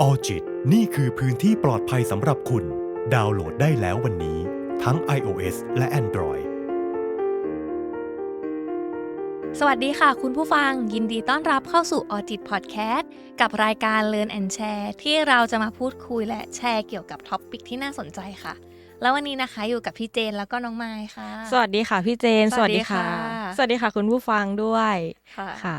ออจิตนี่คือพื้นที่ปลอดภัยสำหรับคุณ ดาวน์โหลดได้แล้ววันนี้ ทั้ง iOS และ Android สวัสดีค่ะคุณผู้ฟังยินดีต้อนรับเข้าสู่ออจิตพอดแคสต์กับรายการ Learn and Share ที่เราจะมาพูดคุยและแชร์เกี่ยวกับท็อปปิกที่น่าสนใจค่ะ แล้ววันนี้นะคะอยู่กับพี่เจนแล้วก็น้องไม้ค่ะ สวัสดีค่ะพี่เจน สวัสดีค่ะ สวัสดีค่ะ คุณผู้ฟังด้วยค่ะค่ะ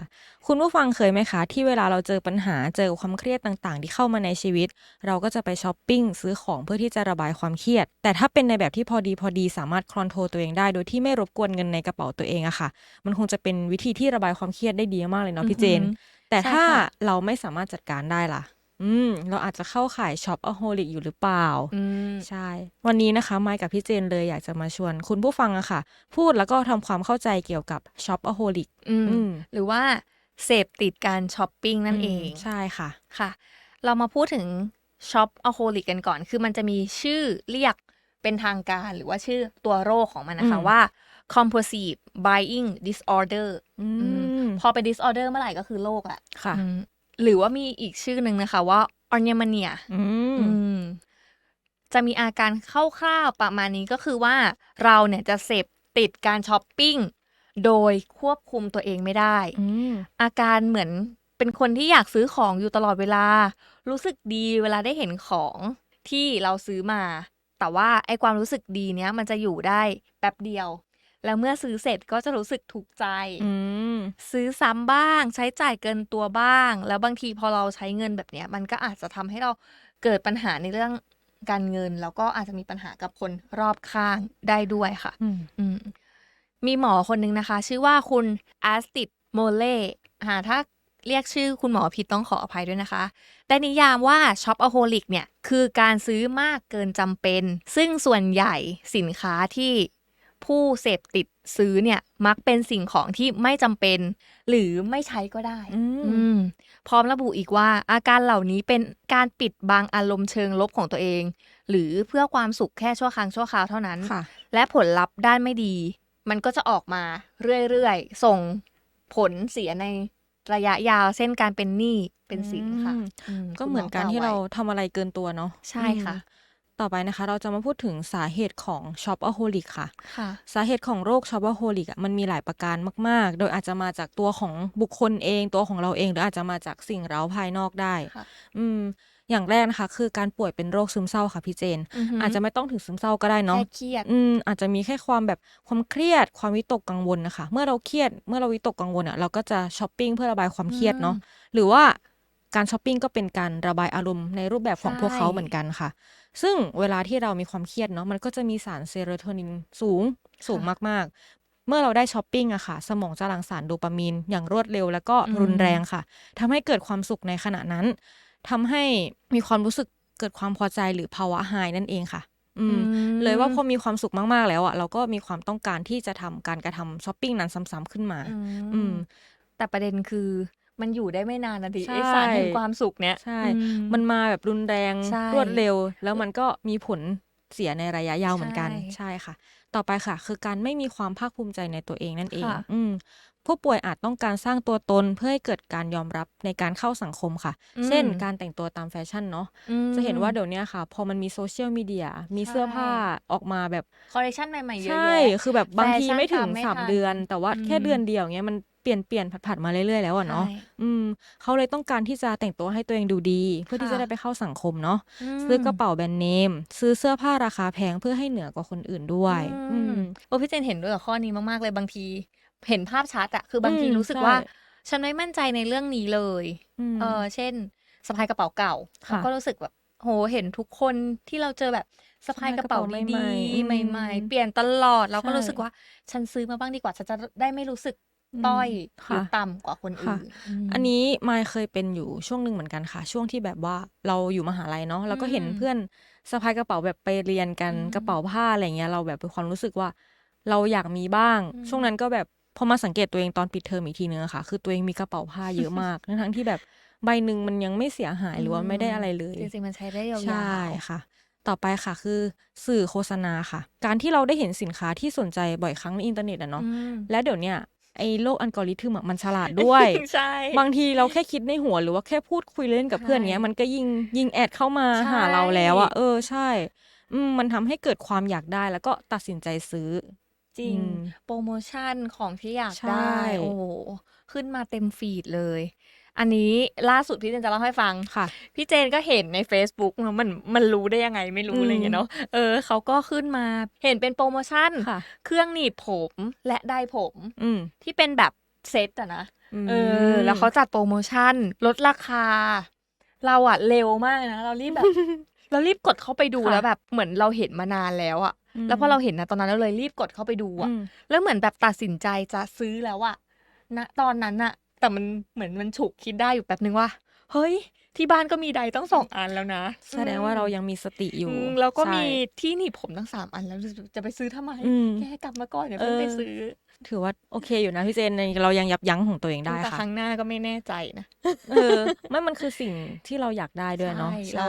คุณผู้ฟังเคยไหมคะ ที่เวลาเราเจอปัญหาเจอความเครียดต่างๆ ที่เข้ามาในชีวิต เราก็จะไปช้อปปิ้งซื้อของเพื่อที่จะระบายความเครียด แต่ถ้าเป็นในแบบที่พอดีพอดีสามารถคลอนโทรลตัวเองได้ โดยที่ไม่รบกวนเงินในกระเป๋าตัวเองอะค่ะ มันคงจะเป็นวิธีที่ระบายความเครียดได้ดีมากเลยเนาะพี่เจนอือหือแต่ใช่ถ้าค่ะเราไม่สามารถจัดการได้ล่ะ อืม เราอาจจะเข้าข่ายช็อปอโฮลิกอยู่หรือเปล่า อืม ใช่ วันนี้นะคะไมค์กับพี่เจนเลยอยากจะมาชวนคุณผู้ฟังอะค่ะ พูดแล้วก็ทำความเข้าใจเกี่ยวกับช็อปอโฮลิก อืม อืม หรือว่าเสพติดการช้อปปิ้งนั่นเองใช่ค่ะ ค่ะ เรามาพูดถึงช็อปอโฮลิกกันก่อน คือมันจะมีชื่อเรียกเป็นทางการหรือว่าชื่อตัวโรคของมันนะคะอืม ว่า compulsive buying disorder อือืมพอเป็น disorder เมื่อไหร่ก็คือโรคแหละค่ะ อืม หรือว่ามีอีกชื่อหนึ่งนะคะว่า ornithmania อืมอืมจะมีอาการคร่าวๆประมาณนี้ก็คือว่าเราเนี่ยจะเสพติดการช้อปปิ้ง โดยควบคุมตัวเองไม่ได้อืมอาการเหมือนเป็นคนที่อยากซื้อของอยู่ตลอดเวลา รู้สึกดีเวลาได้เห็นของที่เราซื้อมา แต่ว่าไอ้ความรู้สึกดีเนี้ยมันจะอยู่ได้แป๊บเดียว แล้วเมื่อซื้อเสร็จก็จะรู้สึกถูกใจอืมซื้อซ้ำบ้าง ใช้จ่ายเกินตัวบ้าง แล้วบางทีพอเราใช้เงินแบบเนี้ย มันก็อาจจะทำให้เราเกิดปัญหาในเรื่องการเงิน แล้วก็อาจจะมีปัญหากับคนรอบข้างได้ด้วยค่ะ อืมอืมมีหมอคนหนึ่งนะคะ ชื่อว่าคุณแอสติดโมเล่หาถ้าเรียกชื่อคุณหมอผิดต้องขออภัยด้วยนะคะ ได้นิยามว่าช็อปอโฮลิกเนี่ย คือการซื้อมากเกินจำเป็น ซึ่งส่วนใหญ่สินค้าที่ ผู้เสพติดซื้อเนี่ยมักเป็นสิ่งของที่ไม่จำเป็น หรือไม่ใช้ก็ได้อืมอืมพร้อมระบุอีกว่า อาการเหล่านี้เป็นการปิดบังอารมณ์เชิงลบของตัวเอง หรือเพื่อความสุขแค่ชั่วครั้งชั่วคราวเท่านั้นค่ะและผลลัพธ์ด้านไม่ดี มันก็จะออกมาเรื่อยๆ ส่งผลเสียในระยะยาวเส้นการเป็นหนี้เป็นสินค่ะอืมอืก็เหมือนการที่คุณเราล่ไว้ทำอะไรเกินตัวเนาะใช่ค่ะอืม ต่อไปนะคะ เราจะมาพูดถึงสาเหตุของช็อปอโฮลิกค่ะ ค่ะ สาเหตุของโรคช็อปโฮลิกอะมันมีหลายประการมาก ๆ โดยอาจจะมาจากตัวของบุคคลเองตัวของเราเอง หรืออาจจะมาจากสิ่งเร้าภายนอกได้ ค่ะ อืม อย่างแรกนะคะ คือการป่วยเป็นโรคซึมเศร้าค่ะพี่เจน อือหือออาจจะไม่ต้องถึงซึมเศร้าก็ได้เนาะแค่เครียด อืมอาจจะมีแค่ความแบบความเครียดความวิตกกังวลนะคะ เมื่อเราเครียดเมื่อเราวิตกกังวลอะเราก็จะช้อปปิ้งเพื่อระบายความเครียดเนาะหรือว่า การช้อปปิ้งก็เป็นการระบายอารมณ์ในรูปแบบของใช่พวกเขาเหมือนกันค่ะ ซึ่งเวลาที่เรามีความเครียดเนาะมันก็จะมีสารเซโรโทนินสูงสูงมากๆ เมื่อเราได้ช้อปปิ้งอะค่ะ สมองจะหลั่งสารโดปามีนอย่างรวดเร็ว แล้วก็รุนแรงค่ะทำให้เกิดความสุขในขณะนั้นทำให้มีความรู้สึกเกิดความพอใจหรือภาวะไฮนั่นเองค่ะ อืม เลยว่าพอมีความสุขมากๆแล้วอะเราก็มีความต้องการที่จะทำการกระทำช้อปปิ้งนั้นซ้ำๆขึ้นมา อือืมมแต่ประเด็นคือ มันอยู่ได้ไม่นานนะดิใช่ไอสารแห่งความสุขเนี้ยใช่อืมันมาแบบรุนแรงใช่รวดเร็ว แล้วมันก็มีผลเสียในระยะยาวเหมือนกันใช่ใช่ค่ะ ต่อไปค่ะ คือการไม่มีความภาคภูมิใจในตัวเองนั่นเองค่ะอืมผู้ป่วยอาจต้องการสร้างตัวตนเพื่อให้เกิดการยอมรับในการเข้าสังคมค่ะอืมเช่น การแต่งตัวตามแฟชั่นเนาะอืมจะเห็นว่าเดี๋ยวเนี้ยค่ะ พอมันมีโซเชียลมีเดีย มีใช่เสื้อผ้าออกมาแบบ คอลเลคชันใหม่ๆเยอะใช่แยะคือแบบบางทีแฟชั่นไม่ถึงตามไม่สามทันเดือน แต่ว่าแค่อืมเดือนเดียวเงี้ยมัน เปลี่ยนเปลี่ยนผัดๆมาเรื่อยๆแล้วอะเนาะใช่อืมเขาเลยต้องการที่จะแต่งตัวให้ตัวเองดูดี เพื่อที่ค่ะจะได้ไปเข้าสังคมเนาะมซื้อกระเป๋าแบรนด์เนม ซื้อเสื้อผ้าราคาแพงเพื่อให้เหนือกว่าคนอื่นด้วยอือืมมโอ้พี่เจนเห็นด้วยกับข้อนี้มากๆเลยบางที เห็นภาพชัดอะคือบางทีอืมรู้สึกใช่ว่าฉันไม่มั่นใจในเรื่องนี้เลยมเออเช่นสะพายกระเป๋าเก่าค่ะเราก็รู้สึกแบบโหเห็นทุกคนที่เราเจอแบบสะพายกระเป๋าสะพายกระดีเป๋าๆใหม่ๆใหม่อืมๆเปลี่ยนตลอดเราก็ใช่รู้สึกว่า ฉันซื้อมาบ้างดีกว่าฉันจะได้ไม่รู้สึก ต้อยหรือค่ะต่ำกว่าคนอื่ค่ะนมอันนี้มายเคยเป็นอยู่ช่วงหนึ่งเหมือนกันค่ะ ช่วงที่แบบว่าเราอยู่มหาลัยเนาะแล้วก็เห็นอืมเพื่อนสะพายกระเป๋าแบบไปเรียนกันอืมกระเป๋าผ้าอะไรเงี้ยเราแบบเป็นความรู้สึกว่า เราอยากมีบ้างอืมช่วงนั้นก็แบบพอมาสังเกตตัวเองตอนปิดเทอมอีกทีนึงอะค่ะ คือตัวเองมีกระเป๋าผ้าเยอะมากทั้งๆที่แบบใบหนึ่งมันยังไม่เสียหายหรือว่าไม่ได้อะไรเลยจริงๆมันใช้ได้ยาวๆใช่ค่ะต่อไปค่ะคือสื่อโฆษณาค่ะ การที่เราได้เห็นสินค้าที่สนใจบ่อยครั้งในอินเทอร์เน็ตอะเนาะอืมและเดี๋ยวเนี้ย ไอ้โลกอัลกอริทึมอะมันฉลาดด้วย ใช่ บางทีเราแค่คิดในหัวหรือว่าแค่พูดคุยเล่นกับเพื่อนเงี้ยใช่มันก็ยิงยิงแอดเข้ามาใช่หาเราแล้วอะเออใช่อืมมันทำให้เกิดความอยากได้แล้วก็ตัดสินใจซื้อ จริงอืมโปรโมชั่นของที่อยากใช่ได้ โอ้โหขึ้นมาเต็มฟีดเลย อันนี้ล่าสุดพี่เจนจะเล่าให้ฟังค่ะ พี่เจนก็เห็นใน Facebook เนอะมันมันรู้ได้ยังไงไม่รู้อืมอะไรเงี้ยเนาะเออเขาก็ขึ้นมาเห็นเป็นโปรโมชั่นค่ะเครื่องหนีบผมและได้ผมอืมที่เป็นแบบเซตอะนะมเออ แล้วเขาจัดโปรโมชั่น ลดราคา เราอะเร็วมากนะ เรารีบแบบเรารีบกดเข้าไปดูค่ะแล้วแบบเหมือนเราเห็นมานานแล้วอะมแล้วพอเราเห็นนะตอนนั้นเราเลยรีบกดเข้าไปดูอะอืมแล้วเหมือนแบบตัดสินใจจะซื้อแล้วอะณตอนนั้นอะ แต่มันเหมือนมันฉุกคิดได้อยู่แป๊บนึงว่า เฮ้ย ที่บ้านก็มีไดร์ต้องสองอันแล้วนะ แสดงว่าเรายังมีสติอยู่อืมแล้วก็ใช่มีที่หนีบผมทั้งสามอันแล้วจะไปซื้อทำไมอืมแกกลับมาก่อนเดี๋ยวเพิ่งเออไปซื้อ ถือว่าโอเคอยู่นะพี่เจนในเรายังยับยั้งของตัวเองได้แต่คค่ะรั้งหน้าก็ไม่แน่ใจนะเออไม่มันคือสิ่งที่เราอยากได้ด้วยเนาะใช่ใช่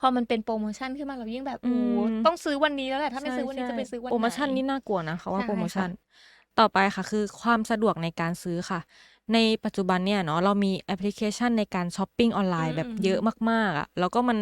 พอมันเป็นโปรโมชั่นขึ้นมาเรายิ่งแบบอืโอ้มต้องซื้อวันนี้แล้วแหละถ้าไม่ใช่ซื้อวันนี้ใช่จะไปซื้อวันไหนโปรโมชั่นนี่น่ากลัวนะเขาว่าใช่โปรโมชั่นค่ะต่อไปค่ะคือความสะดวกในการซื้อค่ะ ในปัจจุบันเนี่ยเนาะเรามีแอปพลิเคชันในการช้อปปิ้งออนไลน์แบบเยอะมากๆอะแล้วก็มัน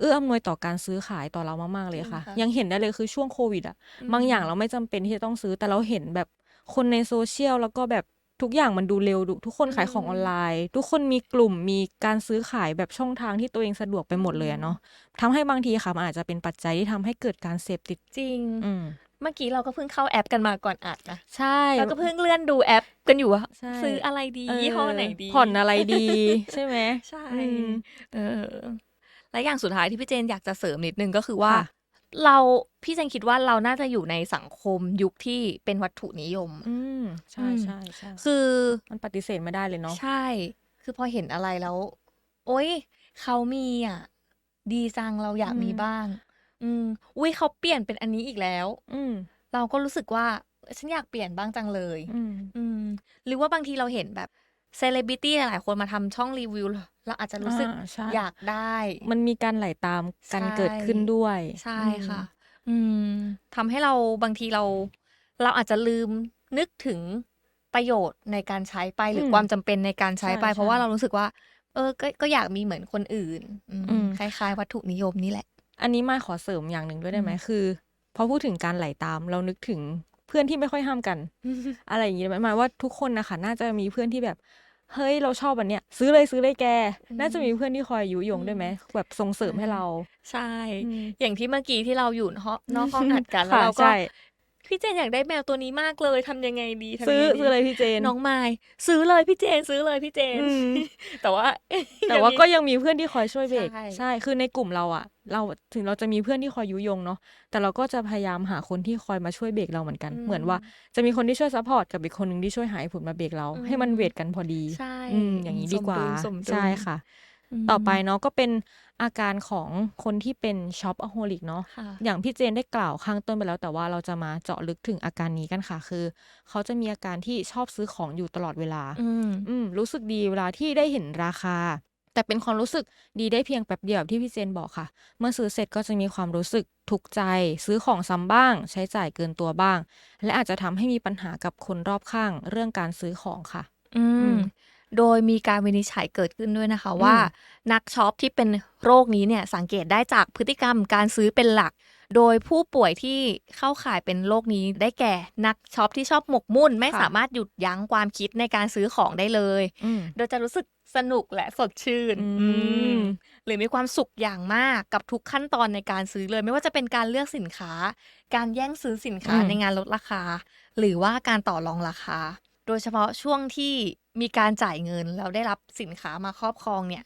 เอื้ออำนวยต่อการซื้อขายต่อเรามากๆเลยค่ะจริงค่ะยังเห็นได้เลยคือช่วงโควิดอะอืมบางอย่างเราไม่จำเป็นที่จะต้องซื้อแต่เราเห็นแบบคนในโซเชียลแล้วก็แบบทุกอย่างมันดูเร็วดูทุกคนขายของออนไลน์ ทุกคนมีกลุ่มมีการซื้อขายแบบช่องทางที่ตัวเองสะดวกไปหมดเลยอะเนาะทำให้บางทีค่ะมันอาจจะเป็นปัจจัยที่ทำให้เกิดการเสพติดจริงอืม เมื่อกี้เราก็เพิ่งเข้าแอปกันมาก่อนอัดนะ ใช่เราก็เพิ่งเลื่อนดูแอปกันอยู่ว่าใช่ซื้ออะไรดีเออยี่ห้อไหนดี ผ่อนอะไรดี ใช่ไหมใช่อืมเออและอย่างสุดท้ายที่พี่เจนอยากจะเสริมนิดนึงก็คือว่าค่ะเราพี่เจนคิดว่าเราน่าจะอยู่ในสังคมยุคที่เป็นวัตถุนิยม อืมใช่อืมใช่ใช่คือมันปฏิเสธไม่ได้เลยเนาะใช่ คือพอเห็นอะไรแล้ว โอ๊ยเขามีอะ ดีจังเราอยากมีบ้าง อืม อุ้ยเขาเปลี่ยนเป็นอันนี้อีกแล้ว อืม เราก็รู้สึกว่าฉันอยากเปลี่ยนบ้างจังเลย อืม อืม หรือว่าบางทีเราเห็นแบบเซเลบริตี้หลายๆคนมาทำช่องรีวิว เราอาจจะรู้สึกอ่าใช่ อยากได้ มันมีการไหลตามกันใช่ เกิดขึ้นด้วยใช่อืม ค่ะ อืมทำให้เราบางทีเรา เราอาจจะลืมนึกถึงประโยชน์ในการใช้ไปหรืออมความจำเป็นในการใช้ไป ใช่เพราะว่าใช่เรารู้สึกว่า เออ ก็ก็อยากมีเหมือนคนอื่น อืมอืม คล้ายๆ วัตถุนิยมนี่แหละ อันนี้มาขอเสริมอย่างหนึ่งด้วยได้ไหมอืมคือ พอพูดถึงการไหลตาม เรานึกถึงเพื่อนที่ไม่ค่อยห้ามกัน อะไรอย่างงี้ได้ไหมหมายว่าทุกคนนะคะน่าจะมีเพื่อนที่แบบเฮ้ยเราชอบอันเนี้ยซื้อเลยซื้อเลยแกอืมน่าจะมีเพื่อนที่คอยยุยงด้วยไหมแบบส่งเสริมให้เรา ใช่อืมอย่างที่เมื่อกี้ที่เราอยู่นอกนอกห้องอัดกันแล้วค่ะเราก็ใช่ พี่เจนอยากได้แมวตัวนี้มากเลยทำยังไงดีทำยังซื้อไงดีซื้อเลยพี่เจนน้องไม้ซื้อเลยพี่เจนซื้อเลยพี่เจนอืมแต่ว่า แต่ว่ายังมีก็ยังมีเพื่อนที่คอยช่วยเบรกใช่ใช่คือในกลุ่มเราอะเราถึงเราจะมีเพื่อนที่คอยยุยงเนาะแต่เราก็จะพยายามหาคนที่คอยมาช่วยเบรกเราเหมือนกันอืมเหมือนว่าจะมีคนที่ช่วยซัพพอร์ตกับอีกคนหนึ่งที่ช่วยหาเหตุผลมาเบรกเราอืมให้มันเวทกันพอดีใช่อืมอย่างนี้ดีกว่าสมดุลสมดุลใช่ค่ะมต่อไปเนาะก็เป็น อาการของคนที่เป็นช็อปอโฮลิกเนาะค่ะอย่างพี่เจนได้กล่าวข้างต้นไปแล้ว แต่ว่าเราจะมาเจาะลึกถึงอาการนี้กันค่ะ คือ เขาจะมีอาการที่ชอบซื้อของอยู่ตลอดเวลา อืมอืมรู้สึกดีเวลาที่ได้เห็นราคา แต่เป็นความรู้สึกดีได้เพียงแป๊บเดียวแบบที่พี่เจนบอกค่ะ เมื่อซื้อเสร็จก็จะมีความรู้สึกทุกข์ใจ ซื้อของซ้ำบ้าง ใช้จ่ายเกินตัวบ้าง และอาจจะทำให้มีปัญหากับคนรอบข้างเรื่องการซื้อของค่ะ อือืมม โดยมีการวินิจฉัยเกิดขึ้นด้วยนะคะว่า นักช็อปที่เป็นโรคนี้เนี่ยสังเกตได้จากพฤติกรรมการซื้อเป็นหลัก โดยผู้ป่วยที่เข้าข่ายเป็นโรคนี้ได้แก่นักช็อปที่ชอบหมกมุ่น ไม่ค่ะสามารถหยุดยั้งความคิดในการซื้อของได้เลยอืมโดยจะรู้สึกสนุกและสดชื่นอืมอืมหรือมีความสุขอย่างมากกับทุกขั้นตอนในการซื้อเลย ไม่ว่าจะเป็นการเลือกสินค้า การแย่งซื้อสินค้าอืมในงานลดราคา หรือว่าการต่อรองราคา โดยเฉพาะช่วงที่มีการจ่ายเงินแล้วได้รับสินค้ามาครอบครองเนี่ย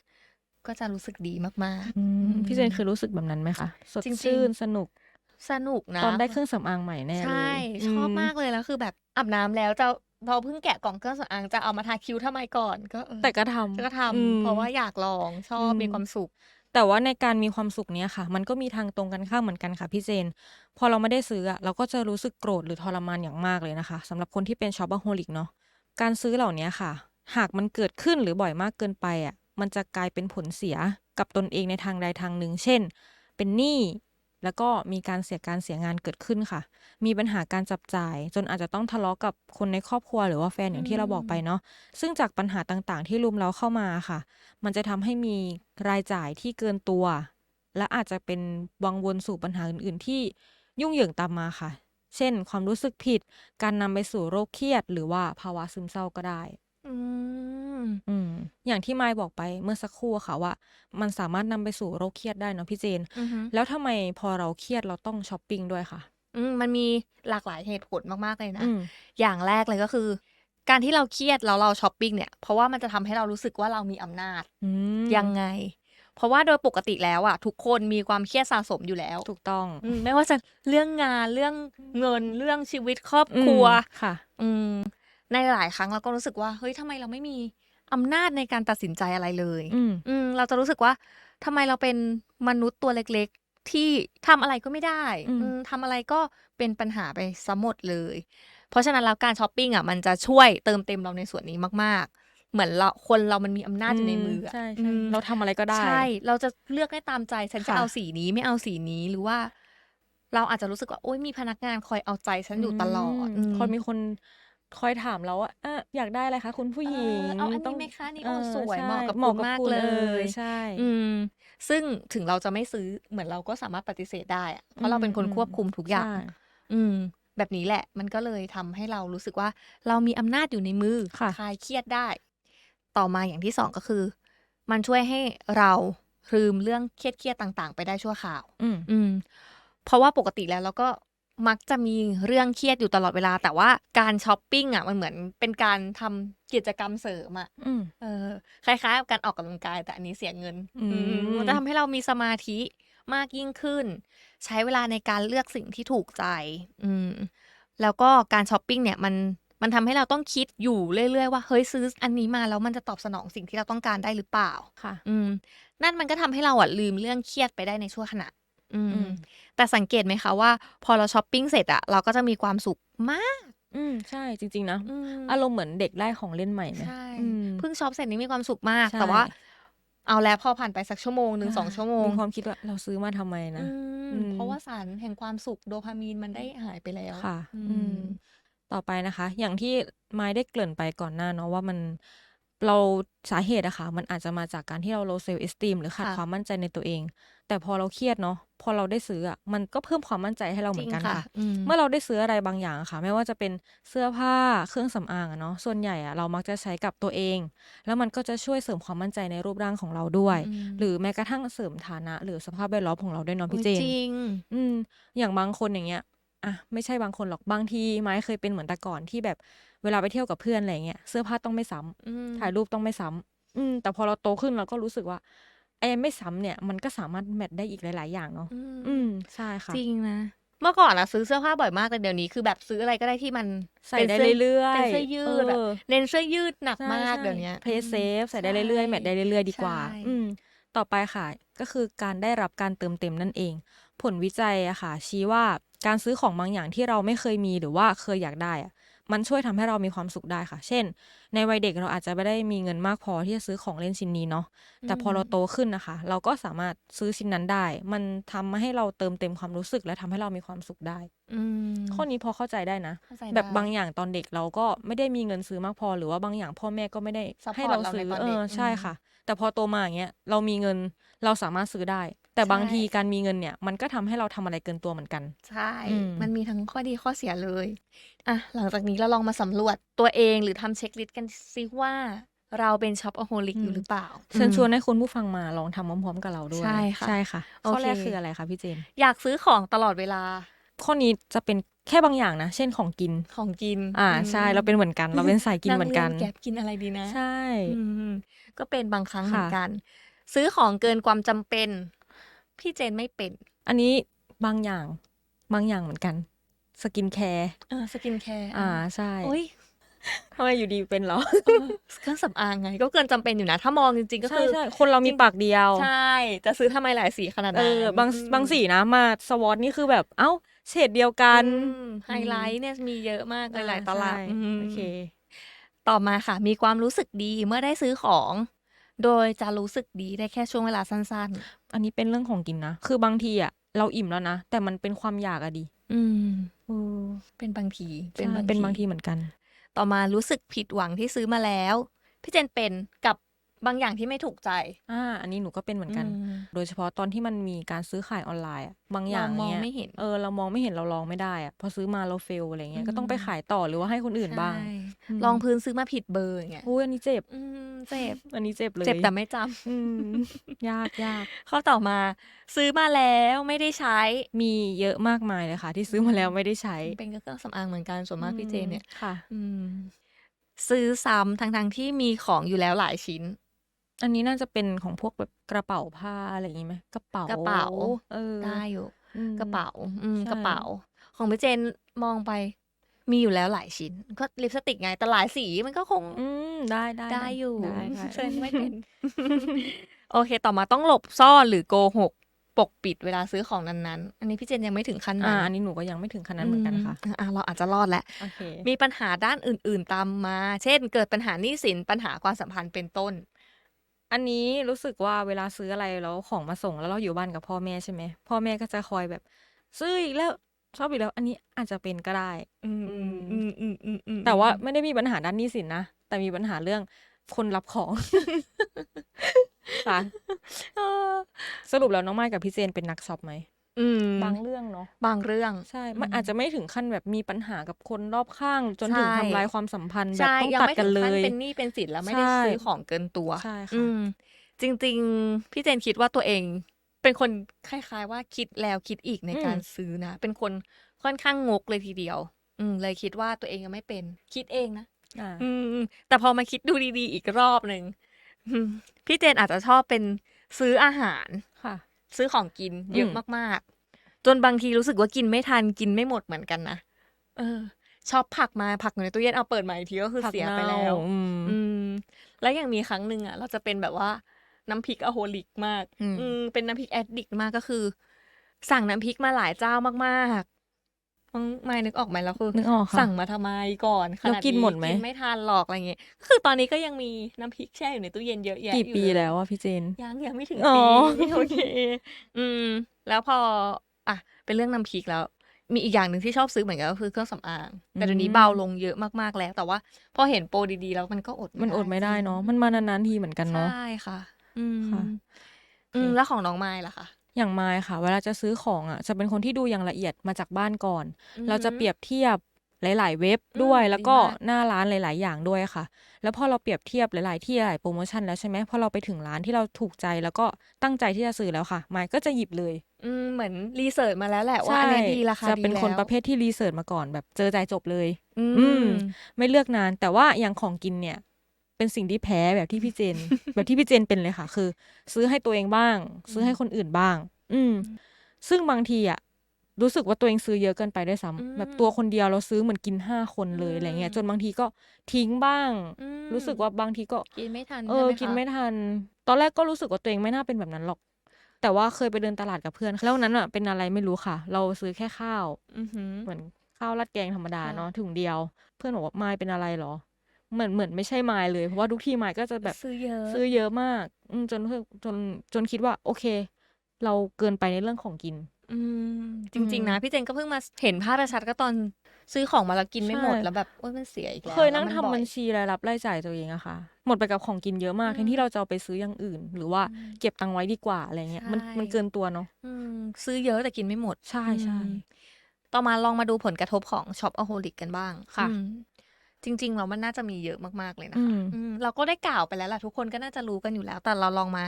ก็จะรู้สึกดีมากอืมพี่เจนเคยรู้สึกแบบนั้นไหมคะสดจริงๆชื่นสนุกๆสนุกนะ ตอนได้เครื่องสำอางใหม่แน่เลยใช่ ชอบมากเลยแล้วคือแบบอาบน้ำแล้วจะพอเพิ่งแกะกล่องเครื่องสำอางจะเอามาทาคิ้วทำไมก่อน ก็เออแต่ก็ทำก็ทอืมำเพราะว่าอยากลองชอบอืมมีความสุข แต่ว่าในการมีความสุขเนี้ยค่ะ มันก็มีทางตรงกันข้ามเหมือนกันค่ะพี่เจน พอเราไม่ได้ซื้ออะเราก็จะรู้สึกโกรธหรือทรมานอย่างมากเลยนะคะสำหรับคนที่เป็นช็อปเปอร์โฮลิกเนาะการซื้อเหล่านี้ค่ะ หากมันเกิดขึ้นหรือบ่อยมากเกินไปอะมันจะกลายเป็นผลเสียกับตนเองในทางใดทางหนึ่ง เช่น เป็นหนี้ แล้วก็มีการเสียการเสียงานเกิดขึ้นค่ะ มีปัญหาการจับจ่าย จนอาจจะต้องทะเลาะกับคนในครอบครัวหรือว่าแฟนอย่างที่เราบอกไปเนาะ ซึ่งจากปัญหาต่างๆ ที่รุมเราเข้ามาค่ะ มันจะทำให้มีรายจ่ายที่เกินตัว และอาจจะเป็นวังวนสู่ปัญหาอื่น ๆ ที่ยุ่งเหยิงตามมาค่ะ เช่น ความรู้สึกผิด การนำไปสู่โรคเครียด หรือว่าภาวะซึมเศร้าก็ได้ อืม อืม อย่างที่ไมายบอกไปเมื่อสักครู่อะค่ะว่า มันสามารถนำไปสู่โรคเครียดได้เนาะพี่เจน อือฮึแล้วทำไมพอเราเครียดเราต้องช้อปปิ้งด้วยค่ะ อืมมันมีหลากหลายเหตุผลมากๆเลยนะ อืม อย่างแรกเลยก็คือ การที่เราเครียดแล้วเราช้อปปิ้งเนี่ย เพราะว่ามันจะทำให้เรารู้สึกว่าเรามีอำนาจ อืมยังไง เพราะว่าโดยปกติแล้วอะทุกคนมีความเครียดสะสมอยู่แล้วถูกต้องอืมไม่ว่าจะเรื่องงานเรื่องเงินเรื่องชีวิตครอบครัว อืมค่ะ อืม ในหลายครั้งเราก็รู้สึกว่าเฮ้ยทำไมเราไม่มีอำนาจในการตัดสินใจอะไรเลย อืมอืมเราจะรู้สึกว่าทำไมเราเป็นมนุษย์ตัวเล็กๆ ที่ทำอะไรก็ไม่ได้อืมอืมทำอะไรก็เป็นปัญหาไปซะหมดเลย เพราะฉะนั้นแล้วการช้อปปิ้งอะมันจะช่วยเติมเต็มเราในส่วนนี้มาก ๆเหมือนเราคนเรามันมีอำนาจอยู่ในมืออะใช่อืใช่มเราทำอะไรก็ได้ ใช่ เราจะเลือกได้ตามใจ ฉันจะค่ะเอาสีนี้ไม่เอาสีนี้หรือว่า เราอาจจะรู้สึกว่าโอ๊ยมีพนักงานคอยเอาใจฉันอยู่ตลอดมอืมคนมีคน คอยถามเราว่าอะอยากได้อะไรคะคุณผู้หญิงเออเอาอันนี้ต้งไหมคะนี่เอโอ้อสวยใช่เหมาะกับเหมาะคุณกับมากคุณเลเออยใช่ อืม ซึ่งถึงเราจะไม่ซื้อเหมือนเราก็สามารถปฏิเสธได้อะเพราะเราเป็นคนอืม ควบคุมทุกอย่างใช่อืม แบบนี้แหละ มันก็เลยทำให้เรารู้สึกว่า เรามีอำนาจอยู่ในมือค่ะคลายเครียดได้ ต่อมาอย่างที่สองก็คือ มันช่วยให้เราลืมเรื่องเครียดๆต่าง ๆ ไปได้ชั่วคราว อืม อืม เพราะว่าปกติแล้วเราก็ มักจะมีเรื่องเครียดอยู่ตลอดเวลา แต่ว่าการช้อปปิ้งอะมันเหมือนเป็นการทำกิจกรรมเสริมอะอืมเออคล้ายๆกับการออกกำลังกายแต่อันนี้เสียเงินอืมอืมมันจะทำให้เรามีสมาธิมากยิ่งขึ้น ใช้เวลาในการเลือกสิ่งที่ถูกใจ อืมแล้วก็การช้อปปิ้งเนี่ยมันมันทำให้เราต้องคิดอยู่เรื่อยๆว่าเฮ้ยซื้ออันนี้มาแล้วมันจะตอบสนองสิ่งที่เราต้องการได้หรือเปล่าค่ะ อืม นั่นมันก็ทำให้เราอะลืมเรื่องเครียดไปได้ในชั่วขณะ อืมอืมแต่สังเกตไหมคะว่า พอเราช้อปปิ้งเสร็จอะเราก็จะมีความสุขมาก อืมใช่จริง ๆ นะอืม อารมณ์เหมือนเด็กได้ของเล่นใหม่ไหม ใช่อืมเพิ่งช็อปเสร็จนี่มีความสุขมาก ใช่ แต่ว่า เอาแล้วพอผ่านไปสักชั่วโมงหนึ่งสองชั่วโมงมีความคิดว่าเราซื้อมาทำไมนะ อืมอืม เพราะว่าสารแห่งความสุขโดพามีนมันได้หายไปแล้วค่ะ อือืม ม ต่อไปนะคะ อย่างที่ไม้ได้เกริ่นไปก่อนหน้าเนาะว่ามัน เราสาเหตุอะค่ะ มันอาจจะมาจากการที่เรา low self esteem หรือขาดค่ะ ความมั่นใจในตัวเอง แต่พอเราเครียดเนาะพอเราได้ซื้ออะมันก็เพิ่มความมั่นใจให้เราเหจมืริองนกันค่ะ ค่ะ อืม เมื่อเราได้ซื้ออะไรบางอย่างอะค่ะ ไม่ว่าจะเป็นเสื้อผ้าเครื่องสำอางอะเนาะส่วนใหญ่อะเรามักจะใช้กับตัวเอง แล้วมันก็จะช่วยเสริมความมั่นใจในรูปร่างของเราด้วย อืมหรือแม้กระทั่งเสริมฐานะ หรือสภาพแวดล้อมของเราด้วยเนาะพี่เจนจริง อืมอย่างบางคนอย่างเงี้ย อะไม่ใช่บางคนหรอกบางทีไม้เคยเป็นเหมือนแต่ก่อนที่แบบ เวลาไปเที่ยวกับเพื่อนอะไรเงี้ยเสื้อผ้าต้องไม่ซ้ำอืมถ่ายรูปต้องไม่ซ้ำอืม แต่พอเราโตขึ้นเราก็รู้สึกว่าไอ้ไม่ซ้ำเนี่ยมันก็สามารถแมทได้อีกหลาย ๆ อย่างเนาะอืมอืมใช่ค่ะจริงนะเมื่อก่อนอะซื้อเสื้อผ้าบ่อยมากแต่เดี๋ยวนี้คือแบบซื้ออะไรก็ได้ที่มันใส่เป็นได้สื้เรื่อยๆเป็นเสื้อยืดแบบเออเน้นเสื้อยืดหนักใช่มากใช่เดี๋ยวนี้เพย์เซฟใส่ได้เรื่อยๆแมทได้เรื่อยๆดีกว่าใช่อืม ต่อไปค่ะก็คือการได้รับการเติมเต็มนั่นเอง ผลวิจัยอะค่ะ ชี้ว่าการซื้อของบางอย่างที่เราไม่เคยมีหรือว่าเคยอยากได้อะ มันช่วยทำให้เรามีความสุขได้ค่ะ เช่น ในวัยเด็กเราอาจจะไม่ได้มีเงินมากพอที่จะซื้อของเล่นชิ้นนี้เนาะ แต่พอเราโตขึ้นนะคะ เราก็สามารถซื้อชิ้นนั้นได้ มันทำให้เราเติมเต็มความรู้สึกและทำให้เรามีความสุขได้ อืมข้อนี้พอเข้าใจได้นะเข้าใจแบบได้บางอย่างตอนเด็กเราก็ไม่ได้มีเงินซื้อมากพอ หรือว่าบางอย่างพ่อแม่ก็ไม่ได้ Support ให้เราเราในซื้อตอนเอเด็กอใช่อืมค่ะ แต่พอโตมาอย่างเงี้ย เรามีเงิน เราสามารถซื้อได้ แต่บางใช่ทีการมีเงินเนี่ย มันก็ทำให้เราทำอะไรเกินตัวเหมือนกัน ใช่อืมมันมีทั้งข้อดีข้อเสียเลยอะหลังจากนี้เราลองมาสำรวจตัวเองหรือทำเช็คลิสต์กันซิว่าเราเป็นช็อปอโฮลิกอยู่หรือเปล่าเชิญชวนอืมให้คุณผู้ฟังมาลองทำพร้อมๆกับเราด้วย ใช่ค่ะใช่ค่ะโอข้อเคแรกคืออะไรคะพี่เจนอยากซื้อของตลอดเวลา ข้อนี้จะเป็นแค่บางอย่างนะ เช่นของกินของกิน อ่ามใช่เราเป็นเหมือนกัน เราเป็นสายกินเหมือนกันงรียแกบกินอะไรดีนะ ใช่อืมก็เป็นบางครั้งเหมือนค่ะกัน ซื้อของเกินความจำเป็น พี่เจนไม่เป็น อันนี้บางอย่างบางอย่างเหมือนกัน สกินแคร์เออสกินแคร์อ่าใช่โอ้ยทำไมอยู่ดีเป็นเหรอเออเครื่องสำอางไง ก็เกินจำเป็นอยู่นะ ถ้ามองจริงๆ ก็ใช่คือใช่คนเรามีปากเดียว ใช่ จะซื้อทำไมหลายสีขนาดเอนั้นอบางอืมบางสีนะมาสวอตนี่คือแบบ เอ้าเฉดเดียวกันอืมไฮไลท์เนี่ยมีเยอะมากเลยหลายตลับใช่อืมโอเค ต่อมาค่ะ มีความรู้สึกดีเมื่อได้ซื้อของ โดยจะรู้สึกดีได้แค่ช่วงเวลาสั้นอันนี้เป็นเรื่องของกินนะ คือบางทีอะเราอิ่มแล้วนะ แต่มันเป็นความอยากอะดิ อืมเออเป็นบางทีใช่เป็นบางทีเหมือนกัน ต่อมารู้สึกผิดหวังที่ซื้อมาแล้ว พี่เจนเป็นกับ บางอย่างที่ไม่ถูกใจ อ่า อันนี้หนูก็เป็นเหมือนกันอืมโดยเฉพาะตอนที่มันมีการซื้อขายออนไลน์อะบางอย่างเรามองเนี้ยไม่เห็นเออเรามองไม่เห็นเราลองไม่ได้อะพอซื้อมาเราเฟลอะไรเงี้ยอืมก็ต้องไปขายต่อหรือว่าให้คนอื่นบ้างใช่อืมลองพื้นซื้อมาผิดเบอร์อย่างเงี้ยอุ้ยอันนี้เจ็บอืมเจ็บ อันนี้เจ็บเลย เจ็บแต่ไม่จำอืมยากยากข้อต่อมา ซื้อมาแล้วไม่ได้ใช้มีเยอะมากมายเลยค่ะ ที่ซื้อมาแล้วไม่ได้ใช้ เป็นเครื่องสำอางเหมือนกันส่วนมากพี่เจนเนี่ยค่ะอืมซื้อซ้ำทั้งทงๆที่มีของอยู่แล้วหลายชิ้น อันนี้น่าจะเป็นของพวกแบบกระเป๋าผ้าอะไรอย่างงี้ไหมกระเป๋ากระเป๋าเออได้อยู่ อืม กระเป๋า อืมใช่ กระเป๋า ของพี่เจนมองไป มีอยู่แล้วหลายชิ้น ก็ลิปสติกไง แต่หลายสีมันก็คงอืมได้ได้ได้อยู่ได้ได้เซนไม่เป็น โอเค ต่อมาต้องหลบซ่อนหรือโกหก ปกปิดเวลาซื้อของนั้นๆ อันนี้พี่เจนยังไม่ถึงขั้นอ่านั้นอันนี้หนูก็ยังไม่ถึงขนาดนั้นเหมือนกันค่ะอืมอะเราอาจจะรอดแหละโอเคมีปัญหาด้านอื่น ๆ ตามมา เช่น เกิดปัญหาหนี้สิน ปัญหาความสัมพันธ์เป็นต้น อันนี้รู้สึกว่าเวลาซื้ออะไรแล้วของมาส่งแล้วเราอยู่บ้านกับพ่อแม่ใช่ไหมพ่อแม่ก็จะคอยแบบ ซื้ออีกแล้วชอบอีกแล้ว อันนี้อาจจะเป็นก็ได้ อืมอืมอืมอืมอืมอืมแต่ว่าไม่ได้มีปัญหาด้านหนี้สินนะแต่มีปัญหาเรื่องคนรับของ ค่ะเออสรุปแล้วน้องไม้กับพี่เจนเป็นนักช็อปไหม อืมบางเรื่องเนาะบางเรื่อง ใช่ มันอาจจะไม่ถึงขั้นแบบมีปัญหากับคนรอบข้าง จนถึงใช่ ทำลายความสัมพันธ์แบบใช่ต้องยังตัดไม่กัถึนงเลขั้นย เป็นหนี้เป็นสินแล้วไม่ได้ใช่ ซื้อของเกินตัว ใช่ค่ะอืมจริง ๆ พี่เจนคิดว่าตัวเอง เป็นคนคล้าย ๆ ว่าคิดแล้วคิดอีกในอืม การซื้อนะ เป็นคนค่อนข้างงกเลยทีเดียว อืม เลยคิดว่าตัวเองยังไม่เป็น คิดเองนะ อ่า อืม แต่พอมาคิดดูดีๆอีกรอบหนึ่งอืมพี่เจนอาจจะชอบเป็นซื้ออาหารค่ะ ซื้อของกินเยอะอืมมากๆ จนบางทีรู้สึกว่ากินไม่ทันกินไม่หมดเหมือนกันนะเออชอบผักมาผักอยู่ในตู้เย็นเอาเปิดมาอีกทีก็คือผักเสียไปเน่าแล้ว อืมอืมแล้วยังมีครั้งหนึ่งอะ เราจะเป็นแบบว่าน้ำพริกอโฮลิกมากอืมอืมเป็นน้ำพริกแอดดิกมากก็คือ สั่งน้ำพริกมาหลายเจ้ามาก ๆน้องไม่นึกออกไหมแล้วคือนึกออกค่ะสั่งมาทำไมก่อนขแล้วนาดกินหมดไหมกินไม่ทันหรอกอะไรเงี้ยคือตอนนี้ก็ยังมีน้ำพริกแช่อยู่ในตู้เย็นเยอะแยะกี่อยู่ปีเยแล้วอะพี่เจนยังยังไม่ถึงอ๋อปีโอเค อืม แล้วพอ อะ เป็นเรื่องน้ำพริกแล้ว มีอีกอย่างหนึ่งที่ชอบซื้อเหมือนกันก็คือเครื่องสำอาง แต่เดี๋ยวนี้อืมเบาลงเยอะมากๆแล้ว แต่ว่า พอเห็นโปรดีๆ แล้วมันก็อดมันอดไม่ได้จริงเนาะมันมานานๆทีเหมือนกันเนาะใช่ค่ะ อืมค่ะอืมโอเคแล้วของน้องไม้ล่ะคะ อย่างไมค์ค่ะ เวลาจะซื้อของอะจะเป็นคนที่ดูอย่างละเอียดมาจากบ้านก่อน อือหือเราจะเปรียบเทียบหลาย ๆ เว็บอืมด้วย แล้วก็ดีมาก หน้าร้านหลาย ๆ อย่างด้วยค่ะ แล้วพอเราเปรียบเทียบหลาย ๆ ที่หลายโปรโมชั่นแล้วใช่ไหมพอเราไปถึงร้านที่เราถูกใจแล้วก็ตั้งใจที่จะซื้อแล้วค่ะไมค์ก็จะหยิบเลย อืม เหมือนรีเสิร์ชมาแล้วแหละว่าอันเนี้ยดีราคาจะดีเป็นคนแล้วประเภทที่รีเสิร์ชมาก่อนแบบเจอใจจบเลย อือืม ม ไม่เลือกนาน แต่ว่าอย่างของกินเนี่ย เป็นสิ่งที่แพ้แบบที่พี่เจน แบบที่พี่เจนเป็นเลยค่ะ คือ ซื้อให้ตัวเองบ้าง ซื้อให้คนอื่นบ้าง อืม ซึ่งบางทีอะรู้สึกว่าตัวเองซื้อเยอะเกินไปด้วยซ้ำอืมแบบตัวคนเดียวเราซื้อเหมือนกินห้าคนเลยอืมอะไรเงี้ย จนบางทีก็ทิ้งบ้างอืมรู้สึกว่าบางทีก็กินไม่ทันเอใช่อไหมกินคะไม่ทัน ตอนแรกก็รู้สึกว่าตัวเองไม่น่าเป็นแบบนั้นหรอก แต่ว่าเคยไปเดินตลาดกับเพื่อนแล้ววันนั้นอะเป็นอะไรไม่รู้ค่ะ เราซื้อแค่ข้าวอือหือเหมือนข้าวราดแกงธรรมดาค่ะเนาะถุงเดียว เพื่อนบอกว่าไมายเป็นอะไรเหรอ เหมือนเหมือนไม่ใช่ไมายเลย เพราะว่าทุกที่ไมายก็จะแบบซื้อเยอะซื้อเยอะมากอืมจนรู้สึกจนจนคิดว่า โอเค เราเกินไปในเรื่องของกิน อืม จริง ๆ นะ พี่เจนก็เพิ่งมาเห็นภาพชัดๆก็ตอนซื้อของมาแล้วกินไม่หมดใช่แล้วแบบโอ้ยมันเสียอีกแล้วเคยนั่งแล้วทำมับ่อบัญชีรายรับรายจ่ายตัวเองอะค่ะ หมดไปกับของกินเยอะมากอืมแทนที่เราจะเอาไปซื้ออย่างอื่น หรือว่าอืมเก็บตังค์ไว้ดีกว่าอะไรเงี้ยมันใช่มันเกินตัวเนาะอืมซื้อเยอะแต่กินไม่หมดใช่ใช่อืมต่อมาลองมาดูผลกระทบของช็อปอโฮลิกกันบ้างค่ะอืม จริงๆเรามันน่าจะมีเยอะมากๆเลยนะอืคะมอืมเราก็ได้กล่าวไปแล้วล่ะทุกคนก็น่าจะรู้กันอยู่แล้ว แต่เราลองมา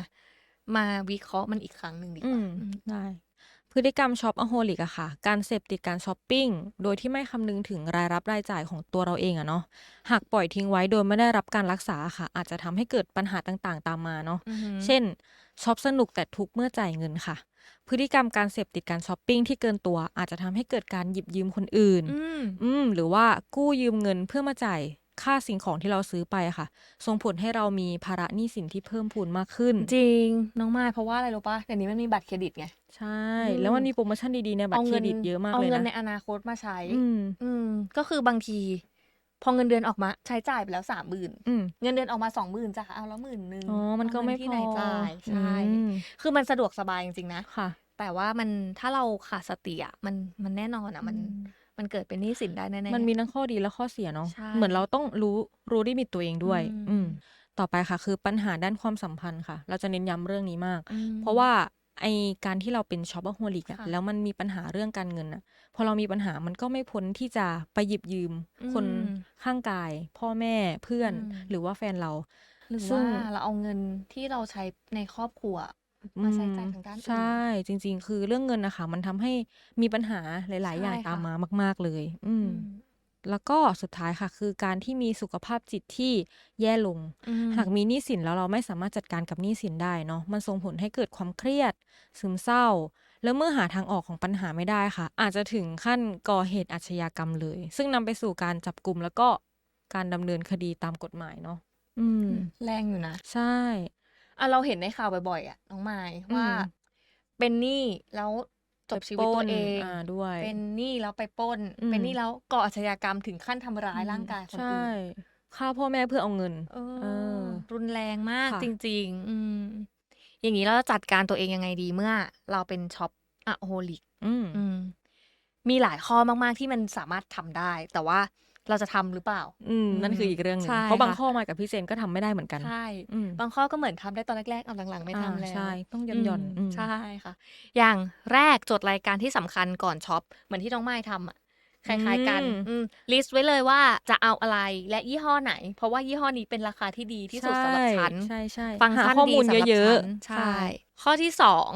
มาวิเคราะห์มันอีกครั้งหนึ่งดีกอืว่ามอืมได้ พฤติกรรมช็อปอโฮลิกอะค่ะ การเสพติดการช้อปปิ้ง โดยที่ไม่คำนึงถึงรายรับรายจ่ายของตัวเราเองอะเนาะ หากปล่อยทิ้งไว้โดยไม่ได้รับการรักษาค่ะ อาจจะทำให้เกิดปัญหาต่างๆ ตามมาเนาะอือหือเช่นช็อปสนุกแต่ทุกข์เมื่อจ่ายเงินค่ะ พฤติกรรมการเสพติดการช้อปปิ้งที่เกินตัวอาจจะทำให้เกิดการหยิบยืมคนอื่น อืมอืมหรือว่ากู้ยืมเงินเพื่อมาจ่าย ค่าสิ่งของที่เราซื้อไปค่ะ ส่งผลให้เรามีภาระหนี้สินที่เพิ่มพูนมากขึ้น จริงน้องไม้เพราะว่าอะไรรู้ปะเดี๋ยวนี้มันมีบัตรเครดิตไง ใช่อืมแล้วมันมีโปรโมชั่นดีๆในบัตเอารเครเงินดิตเยอะมากเอาเลยเงินในนะอนาคตมาใช้อืมอืมก็คือบางที พอเงินเดือนออกมาใช้จ่ายไปแล้วสามหมื่นอืมเงินเดือนออกมาสองหมื่นจ้ะเอาแล้วหมื่นหนึ่งอ๋อมันก็เอาเงิไม่ที่พไหนอจ่ายใช่อืมคือมันสะดวกสบายจริงๆนะค่ะ แต่ว่ามันถ้าเราขาดสติอะมันมันแน่นอนอะมัน มันเกิดเป็นหนี้สินได้แน่ๆ มันมีทั้งข้อดีและข้อเสียเนาะใช่เหมือนเราต้องรู้รู้ลิมิตตัวเองด้วยอืมอืม ต่อไปค่ะ คือปัญหาด้านความสัมพันธ์ค่ะ เราจะเน้นย้ำเรื่องนี้มากอืมเพราะว่าไอการที่เราเป็นช็อปเปอร์โฮลิกอะค่ะแล้วมันมีปัญหาเรื่องการเงินอะพอเรามีปัญหามันก็ไม่พ้นที่จะไปหยิบยืม คนอืมข้างกาย พ่อแม่เพื่อนอืมหรือว่าแฟนเรา หรือซึ่งว่าเราเอาเงินที่เราใช้ในครอบครัว มาใช้จ่ายทางด้านอื่น ใช่ จริง ๆ คือเรื่องเงินนะคะมันทำให้มีปัญหาหลาย ๆอย่างใช่ค่ะตามมามาก ๆ เลยอืม แล้วก็สุดท้ายค่ะ คือการที่มีสุขภาพจิตที่แย่ลง อืม หากมีหนี้สินแล้วเราไม่สามารถจัดการกับหนี้สินได้เนาะมันส่งผลให้เกิดความเครียด ซึมเศร้า แล้วเมื่อหาทางออกของปัญหาไม่ได้ค่ะ อาจจะถึงขั้นก่อเหตุอาชญากรรมเลย ซึ่งนำไปสู่การจับกลุ่มแล้วก็การดำเนินคดีตามกฎหมายเนาะอืม แรงอยู่นะ ใช่ อะเราเห็นในข่าวบ่อยๆอะน้องไม้ว่าอืมเป็นหนี้แล้วจบชีวิตตัวเองอ่าด้วย เป็นหนี้แล้วไปปล้นอืมเป็นหนี้แล้วก่ออาชญากรรมถึงขั้นทำร้ายร่างกายคนใช่อื่นฆ่าพ่อแม่เพื่อเอาเงินเอเออรุนแรงมากค่ะจริง ๆ อืมอย่างนี้เราจะจัดการตัวเองยังไงดีเมื่อ เราเป็นช็อปอะโฮลิกอืมอืมมีหลายข้อมาก ๆ ที่มันสามารถทำได้ แต่ว่า เราจะทำหรือเปล่าอืมนั่นคืออีกเรื่องหนึ่งใช่เพราะบางค่ะข้อมากับพี่เจนก็ทำไม่ได้เหมือนกันใช่อืมบางข้อก็เหมือนทำได้ตอนแรกๆเอาหลังๆไม่ทำอ่าแล้วใช่ต้องหย่อนหย่อนอืมอืมใช่ค่ะ อย่างแรกจดรายการที่สำคัญก่อนช็อปเหมือนที่น้องไม้ทำอะคล้ายๆกันลิสต์ไว้เลยว่าจะเอาอะไรและยี่ห้อไหน เพราะว่ายี่ห้อนี้เป็นราคาที่ดีที่สุดสำหรับฉัน ใช่ใช่ฟังก์หาชันข้อดีมูลสำหรับเยอะฉันๆใช่ ข้อที่สอง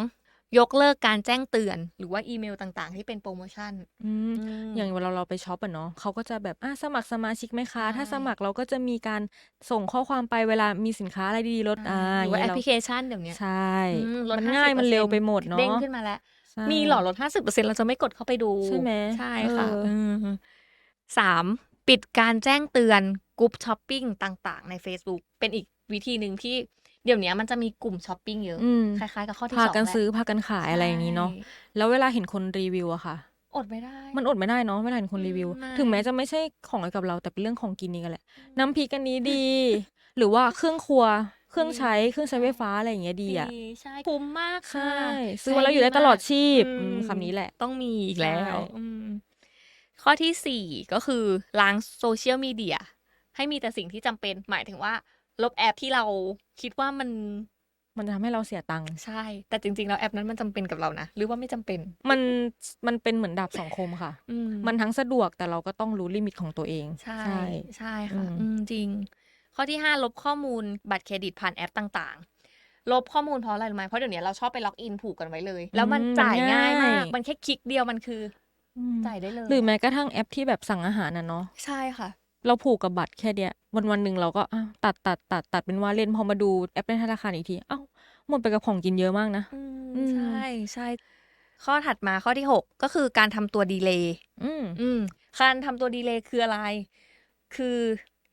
ยกเลิกการแจ้งเตือน หรือว่าอีเมลต่างๆ ที่เป็นโปรโมชั่นอืมอืมอย่างเวลาเราไปช็อปอะเนาะเขาก็จะแบบอะสมัครสมาชิกไหมคะใช่ถ้าสมัครเราก็จะมีการส่งข้อความไปเวลามีสินค้าอะไรดีๆลดอ่าหรือว่าแอปย่งพลิงี้เคชันเดี๋ยวนี้ใช่อืมลดมันง่ายมันเร็วไปหมด50%เนาะเด้งขึ้นมาแล้วใช่มีเหรอลดห้าสิบเปอร์เซ็นเราจะไม่กดเข้าไปดูใช่ไหมใช่ค่ะเอออืมสามปิดการแจ้งเตือนกลุ่มช้อปปิ้งต่าง ๆ ใน Facebook เป็นอีกวิธีหนึ่งที่ เดี๋ยวนี้มันจะมีกลุ่มช้อปปิ้งเยอะ อืม คล้ายๆกับข้อที่พาสองกันแหละซื้อพากันขายอะไรอย่างนี้เนาะใช่แล้วเวลาเห็นคนรีวิวอะค่ะ อดไม่ได้ มันอดไม่ได้เนาะเวลาเห็นคนรีวิว ไม่ ถึงแม้จะไม่ใช่ของเกี่ยวกับเราแต่เป็นเรื่องของกินนี่กันแหละ น้ำพริกอันนี้ดี หรือว่าเครื่องครัว เครื่องใช้ เครื่องใช้ไฟฟ้าอะไรอย่างเงี้ยดีอะใช่คุ้มมากใช่ค่ะซื้อมาแล้วอยู่ได้ตลอดชีพอือืมมคำนี้แหละ ต้องมีอีกแล้วใช่ อืมข้อที่สี่ก็คือล้างโซเชียลมีเดียให้มีแต่สิ่งที่จำเป็น หมายถึงว่า ลบแอปที่เราคิดว่ามัน มันจะทำให้เราเสียตังค์ใช่ แต่จริงๆแล้วแอปนั้นมันจำเป็นกับเรานะหรือว่าไม่จำเป็น มันมันเป็นเหมือนดาบสองคมค่ะอืมมันทั้งสะดวกแต่เราก็ต้องรู้ลิมิตของตัวเอง ใช่ ใช่ค่ะอืมอืมจริง ข้อที่ห้าลบข้อมูลบัตรเครดิตผ่านแอปต่างๆลบข้อมูลเพราะอะไรรู้ไหมเพราะเดี๋ยวนี้เราชอบไปล็อกอินผูกกันไว้เลย แล้วมันอืมจ่ายง่ายมากง่ายมันแค่คลิกเดียวมันคืออืมจ่ายได้เลย หรือแม้กระทั่งแอปที่แบบสั่งอาหารน่ะเนาะใช่ค่ะ เราผูกกับบัตรแค่เดียววันวันๆหนึ่งเราก็อ้าวตัดตัดตัดตัดเป็นว่าเล่นพอมาดูแอปในธนาคารอีกที เอ้าหมดไปกับของกินเยอะมากนะอืมอืมใช่ใช่ข้อถัดมาข้อที่หกก็คือการทำตัวดีเลย์อืมอืมการทำตัวดีเลย์คืออะไร คือ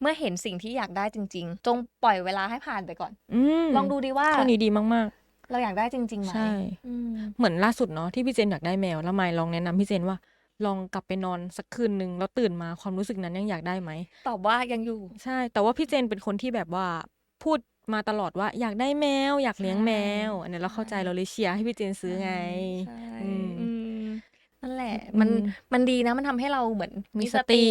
เมื่อเห็นสิ่งที่อยากได้จริง ๆ จงปล่อยเวลาให้ผ่านไปก่อนอืมลองดูดีว่าข้อนี้ดีมากเราอยากได้จริงๆไหมใช่อืมๆเหมือนล่าสุดเนาะที่พี่เจนอยากได้แมวแล้วมายลองแนะนำพี่เจนว่า ลองกลับไปนอนสักคืนหนึ่งแล้วตื่นมาความรู้สึกนั้นยังอยากได้ไหมตอบว่ายังอยู่ ใช่ แต่ว่าพี่เจนเป็นคนที่แบบว่าพูดมาตลอดว่าอยากได้แมว อยากเลี้ยงแมวอันนี้เราเข้าใจใช่เราเลยเชียร์ให้พี่เจนซื้อไงใช่อืมอืมนั่นแหละอืมมันมันดีนะมันทำให้เราเหมือนมีสติ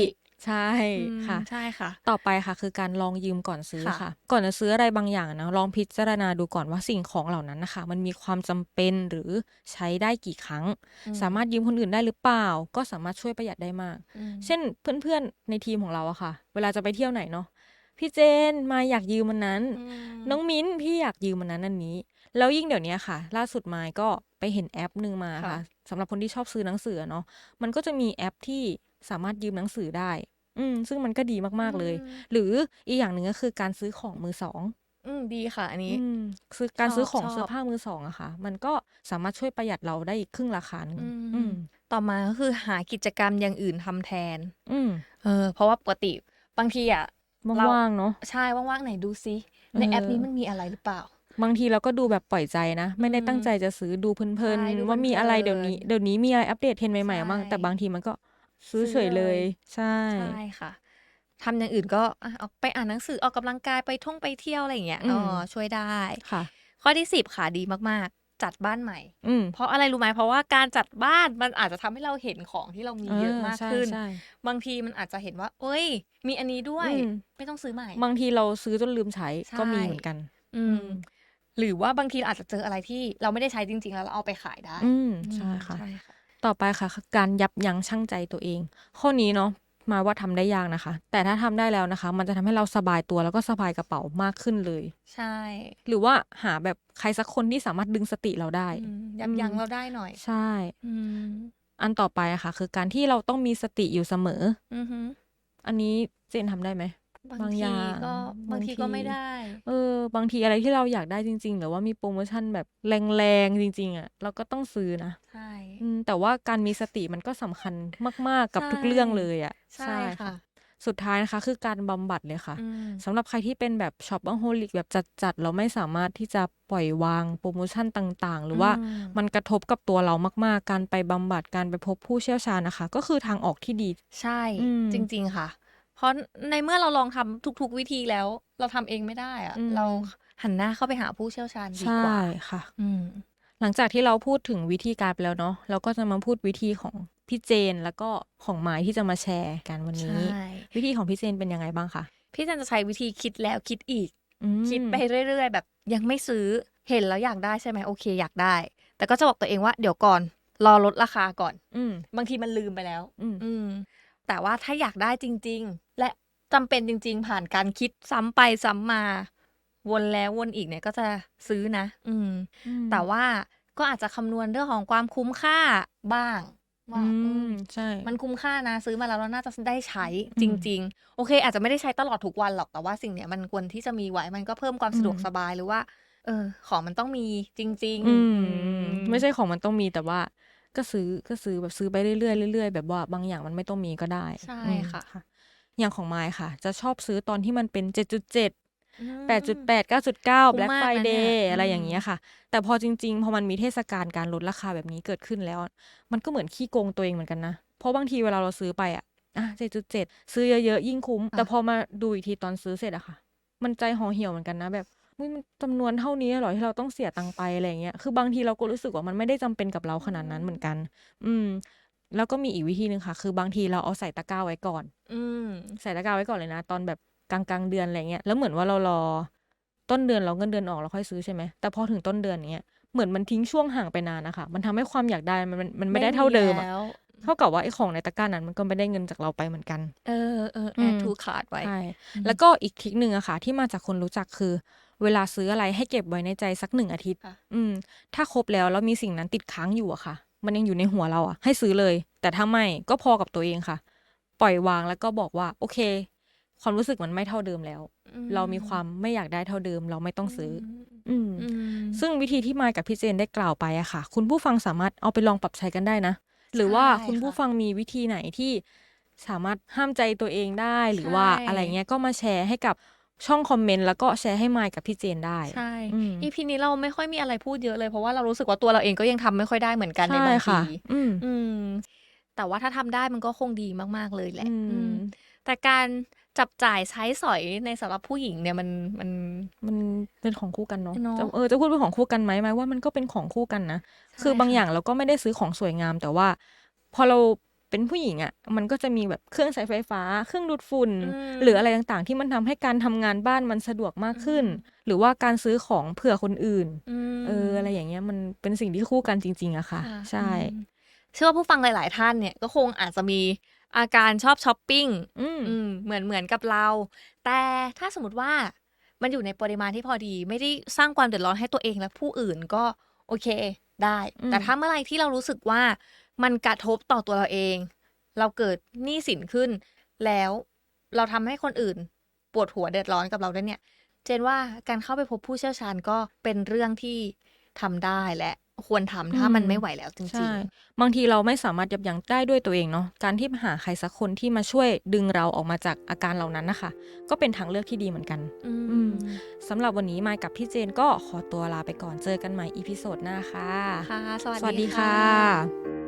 ใช่อืมค่ะ ใช่ค่ะ ต่อไปค่ะ คือการลองยืมก่อนซื้อค่ะค่ะ ก่อนจะซื้ออะไรบางอย่างนะลองพิจารณาดูก่อนว่าสิ่งของเหล่านั้นนะคะ มันมีความจำเป็นหรือใช้ได้กี่ครั้งอืมสามารถยืมคนอื่นได้หรือเปล่า ก็สามารถช่วยประหยัดได้มากอืมเช่นเพื่อนๆในทีมของเราอะค่ะ เวลาจะไปเที่ยวไหนเนาะพี่เจนมาอยากยืมมันนั้นอืมน้องมิ้นพี่อยากยืมมันนั้นอันนี้ แล้วยิ่งเดี๋ยวนี้ค่ะ ล่าสุดมายก็ไปเห็นแอปหนึ่งมาค่ะสำหรับคนที่ชอบซื้อหนังสือเนาะมันก็จะมีแอปที่ สามารถยืมหนังสือได้ อืม ซึ่งมันก็ดีมากๆเลยอืมหรืออีกอย่างหนึ่งก็คือการซื้อของมือสองอืมดีค่ะ อันนี้อืมซื้อการชอบซื้อของชอบเสื้อผ้ามือสองอะค่ะ มันก็สามารถช่วยประหยัดเราได้อีกครึ่งราคาหนึ่งอืมอืมต่อมาก็คือหากิจกรรมอย่างอื่นทำแทน อืมเออ เพราะว่าปกติบางทีอะเราว่างๆเนาะใช่ว่างๆไหนดูซิในแอปนี้มันมีอะไรหรือเปล่า บางทีเราก็ดูแบบปล่อยใจนะ ไม่ได้ตั้งใจจะซื้อดูเพลินใช่ดูๆว่ามีอะไรเดี๋ยวนี้เพลินๆเดี๋ยวนี้มีอะไรอัปเดตเทรนด์ใหม่ๆมั่งใช่แต่บางทีมันก็ ซื้อซื้อเฉยเลยเลย ใช่ ใช่ค่ะทำอย่างอื่นก็อะออกไปอ่านหนังสือออกกำลังกายไปท่องไปเที่ยวอะไรอย่างเงี้ยอืม อ๋อช่วยได้ ค่ะ ข้อที่สิบค่ะดีมากจัดบ้านใหม่ อืมเพราะอะไรรู้ไหมเพราะว่าการจัดบ้านมันอาจจะทำให้เราเห็นของที่เรามีเยอะมากใช่ขึ้นใช่ บางทีมันอาจจะเห็นว่า เอ้ย มีอันนี้ด้วย อืม ไม่ต้องซื้อใหม่ บางทีเราซื้อจนลืมใช้ใช่ ก็มีเหมือนกัน อืม หรือว่าบางทีอาจจะเจออะไรที่เราไม่ได้ใช้จริง ๆ แล้วเราเอาไปขายได้อืมอืมใช่ค่ะ ใช่ค่ะ ต่อไปค่ะคือการยับยั้งชั่งใจตัวเอง ข้อนี้เนาะหมายว่าทำได้ยากนะคะ แต่ถ้าทำได้แล้วนะคะ มันจะทำให้เราสบายตัวแล้วก็สบายกระเป๋ามากขึ้นเลย ใช่ หรือว่าหาแบบใครสักคนที่สามารถดึงสติเราได้อืมยับยั้งเราได้หน่อย ใช่อืมอันต่อไปอะค่ะ คือการที่เราต้องมีสติอยู่เสมอ อือฮึอันนี้เจนทำได้ไหม บางบางทีอย่าง ก็บางบางที ก็ทีไม่ได้ เออ บางทีอะไรที่เราอยากได้จริง ๆ หรือว่ามีโปรโมชั่นแบบแรงๆจริง ๆอะเราก็ต้องซื้อนะ ใช่ อืม แต่ว่าการมีสติมันก็สำคัญมาก ๆ กับทุกใช่เรื่องเลยอะใช่ค่ะ สุดท้ายนะคะคือการบำบัดเลยค่ะอืม สำหรับใครที่เป็นแบบช็อป a โฮลิกแบบจัดๆเราไม่สามารถที่จะปล่อยวางโปรโมชั่นต่างๆ หรือว่าอืม มันกระทบกับตัวเรามาก ๆ การไปบำบัดการไปพบผู้เชี่ยวชาญนะคะ ก็คือทางออกที่ดี ใช่ อืม จริง ๆ ค่ะ เพราะในเมื่อเราลองทำทุก ๆ วิธีแล้ว เราทำเองไม่ได้อะอืมเราหันหน้าเข้าไปหาผู้เชี่ยวชาญดีใช่กว่าค่ะ อืมหลังจากที่เราพูดถึงวิธีการไปแล้วเนาะเราก็จะมาพูดวิธีของพี่เจนแล้วก็ของไม้ที่จะมาแชร์กันวันนี้ใช่วิธีของพี่เจนเป็นยังไงบ้างคะพี่จันจะใช้วิธีคิดแล้วคิดอีกอืมคิดไปเรื่อย ๆ แบบยังไม่ซื้อเห็นแล้วอยากได้ใช่ไหมโอเคอยากได้ แต่ก็จะบอกตัวเองว่าเดี๋ยวก่อน รอลดราคาก่อน อืมบางทีมันลืมไปแล้ว อืมอืม แต่ว่าถ้าอยากได้จริง ๆ และจำเป็นจริง ๆ ผ่านการคิดซ้ำไปซ้ำมา วนแล้ววนอีกเนี่ยก็จะซื้อนะ อืม แต่ว่าก็อาจจะคำนวณเรื่องของความคุ้มค่าบ้างว่าอืเอมอใช่ มันคุ้มค่านะ ซื้อมาแล้วเราน่าจะได้ใช้อืจมริง ๆ โอเค อาจจะไม่ได้ใช้ตลอดทุกวันหรอกแต่ว่าสิ่งเนี้ยมันควรที่จะมีไว้มันก็เพิ่มความสะดวกอืมสบายหรือว่า เออ ของมันต้องมีจริงอืมอืม ไม่ใช่ของมันต้องมีแต่ว่า ก็ซื้อก็ซื้อแบบซื้อไปเรื่อยๆเรื่อยๆแบบว่าบางอย่างมันไม่ต้องมีก็ได้ใช่อืมค่ะ อย่างของไม้ค่ะ จะชอบซื้อตอนที่มันเป็น 7.7อืม8.8 9.9คุ้ Black มมากนะเนี่ย Friday อืมอะไรอย่างเงี้ยค่ะ แต่พอจริงๆ พอมันมีเทศกาลการลดราคาแบบนี้เกิดขึ้นแล้ว มันก็เหมือนขี้โกงตัวเองเหมือนกันนะ เพราะบางทีเวลาเราซื้อไปอะอะ7.7 ซื้อเยอะๆ ยิ่งคุ้ม แต่พอมาดูอีกทีตอนซื้อเสร็จอะค่ะ มันใจห่อเหี่ยวเหมือนกันนะแบบ อุ๊ยมันจำนวนเท่านี้เหรอที่เราต้องเสียตังค์ไปอะไรอย่างเงี้ย คือบางทีเราก็รู้สึกว่ามันไม่ได้จำเป็นกับเราขนาดนั้นเหมือนกัน อืม แล้วก็มีอีกวิธีหนึ่งค่ะ คือบางทีเราเอาใส่ตะกร้าไว้ก่อน อืม ใส่ตะกร้าไว้ก่อนเลยนะ ตอนแบบกลางกลางๆเดือนอะไรเงี้ย แล้วเหมือนว่าเรารอ ต้นเดือนเราเงินเดือนออกเราค่อยซื้อใช่ไหม แต่พอถึงต้นเดือนเนี้ย เหมือนมันทิ้งช่วงห่างไปนานนะคะ มันทำให้ความอยากได้มันมันมันไม่ได้เท่าเดิมอะแล้วเท่ากับว่าไอ้ของในตะกร้านั้นมันก็ไม่ได้เงินจากเราไปเหมือนกัน เออเอออืแอมดทูคาร์ดไว้ใช่อืมแล้วก็อีกทริคหนึ่งอะค่ะ ที่มาจากคนรู้จักคือ เวลาซื้ออะไรให้เก็บไว้ในใจสักหนึ่งอาทิตย์ค่ะอืม ถ้าครบแล้วแล้วมีสิ่งนั้นติดค้างอยู่อะค่ะ มันยังอยู่ในหัวเราอะให้ซื้อเลย แต่ถ้าไม่ก็พอกับตัวเองค่ะ ปล่อยวางแล้วก็บอกว่า โอเค ความรู้สึกมันไม่เท่าเดิมแล้วอืมเรามีความไม่อยากได้เท่าเดิม เราไม่ต้องซื้อมอืมอืม ซึ่งวิธีที่มายกับพี่เจนได้กล่าวไปอะค่ะ คุณผู้ฟังสามารถเอาไปลองปรับใช้กันได้นะ หรือว่าใช่คุณผู้ค่ะฟังมีวิธีไหนที่สามารถห้ามใจตัวเองได้หรือว่าใช่อะไรเงี้ยก็มาแชร์ให้กับ ช่องคอมเมนต์แล้วก็แชร์ให้มายกับพี่เจนได้ใช่อืมอีพีนี้เราไม่ค่อยมีอะไรพูดเยอะเลยเพราะว่าเรารู้สึกว่าตัวเราเองก็ยังทำไม่ค่อยได้เหมือนกันในใช่บางค่ะทีอืมอืมแต่ว่าถ้าทำได้มันก็คงดีมากๆเลยแหละอืมอืมแต่การจับจ่ายใช้สอยในสำหรับผู้หญิงเนี่ยมันมันมันเป็นของคู่กันเนาะเนอะจะเออจะพูดเป็นของคู่กันไหมไหมว่ามันก็เป็นของคู่กันนะคือบางค่ะอย่างเราก็ไม่ได้ซื้อของสวยงามแต่ว่า พอเรา เป็นผู้หญิงอะ มันก็จะมีแบบเครื่องใช้ไฟฟ้า เครื่องดูดฝุ่นมหรืออะไรต่างๆ ที่มันทำให้การทำงานบ้านมันสะดวกมากขึ้น หรือว่าการซื้อของเผื่อคนอื่นมเออ อะไรอย่างเงี้ย มันเป็นสิ่งที่คู่กันจริง ๆอะค่ะค่ะใช่อืมเชื่อว่าผู้ฟังหลาย ๆ ท่านเนี่ยก็คงอาจจะมีอาการชอบช้อปปิ้งอืมอืมเหมือนเหมือนกับเรา แต่ถ้าสมมติว่ามันอยู่ในปริมาณที่พอดี ไม่ได้สร้างความเดือดร้อนให้ตัวเองและผู้อื่นก็โอเคได้อืมแต่ถ้าเมื่อไหร่ที่เรารู้สึกว่า มันกระทบต่อตัวเราเอง เราเกิดหนี้สินขึ้น แล้วเราทำให้คนอื่น ปวดหัวเดือดร้อนกับเราด้วยเนี่ย เจนว่าการเข้าไปพบผู้เชี่ยวชาญก็เป็นเรื่องที่ทำได้และควรทำถ้ามันไม่ไหวแล้วจริใช่งบางทีเราไม่สามารถยับยั้งได้ด้วยตัวเองเนาะ การที่หาใครสักคนที่มาช่วยดึงเราออกมาจากอาการเหล่านั้นนะคะ ก็เป็นทางเลือกที่ดีเหมือนกันๆอือืมมสำหรับวันนี้มายกับพี่เจนก็ขอตัวลาไปก่อน เจอกันใหม่อีพิโซดหน้าค่ะ ค่ะ สวัสสวัสดีดีค่ะค่ะ